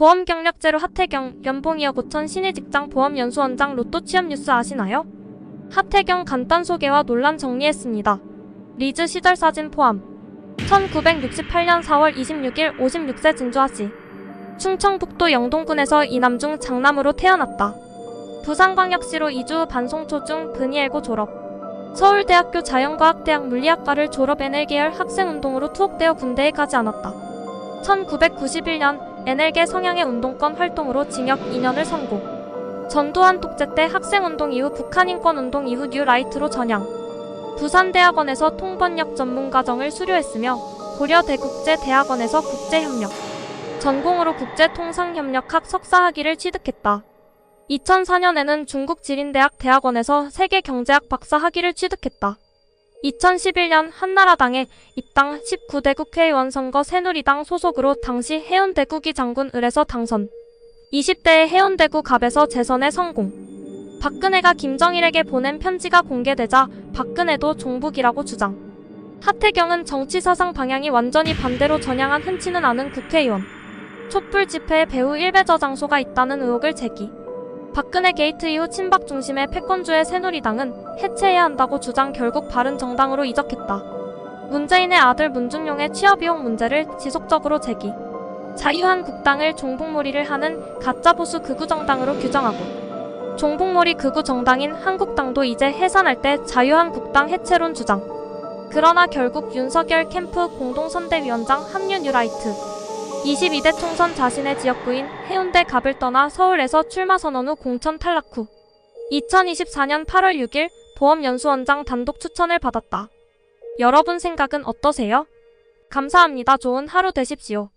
보험 경력제로 하태경, 연봉2억 5천 신의 직장 보험 연수원장 로또 취업 뉴스 아시나요? 하태경 간단 소개와 논란 정리했습니다. 리즈 시절 사진 포함. 1968년 4월 26일 56세 진주아씨. 충청북도 영동군에서 이남중 장남으로 태어났다. 부산광역시로 이주 후 반송초 중 근이엘고 졸업. 서울대학교 자연과학대학 물리학과를 졸업 NL계열 학생운동으로 투옥되어 군대에 가지 않았다. 1991년 NL계 성향의 운동권 활동으로 징역 2년을 선고. 전두환 독재 때 학생운동 이후 북한인권운동 이후 뉴라이트로 전향. 부산대학원에서 통번역 전문과정을 수료했으며 고려대국제대학원에서 국제협력. 전공으로 국제통상협력학 석사학위를 취득했다. 2004년에는 중국 지린대학 대학원에서 세계경제학 박사 학위를 취득했다. 2011년 한나라당에 입당 19대 국회의원 선거 새누리당 소속으로 당시 해운대구기 장군 을에서 당선. 20대의 해운대구 갑에서 재선에 성공. 박근혜가 김정일에게 보낸 편지가 공개되자 박근혜도 종북이라고 주장. 하태경은 정치 사상 방향이 완전히 반대로 전향한 흔치는 않은 국회의원. 촛불 집회에 배후 일베저 장소가 있다는 의혹을 제기. 박근혜 게이트 이후 친박 중심의 패권주의 새누리당은 해체해야 한다고 주장 결국 바른 정당으로 이적했다. 문재인의 아들 문중용의 취업비용 문제를 지속적으로 제기. 자유한국당을 종북몰이를 하는 가짜 보수 극우 정당으로 규정하고 종북몰이 극우 정당인 한국당도 이제 해산할 때 자유한국당 해체론 주장. 그러나 결국 윤석열 캠프 공동선대위원장 합류 뉴라이트. 22대 총선 자신의 지역구인 해운대 갑을 떠나 서울에서 출마 선언 후 공천 탈락 후 2024년 8월 6일 보험연수원장 단독 추천을 받았다. 여러분 생각은 어떠세요? 감사합니다. 좋은 하루 되십시오.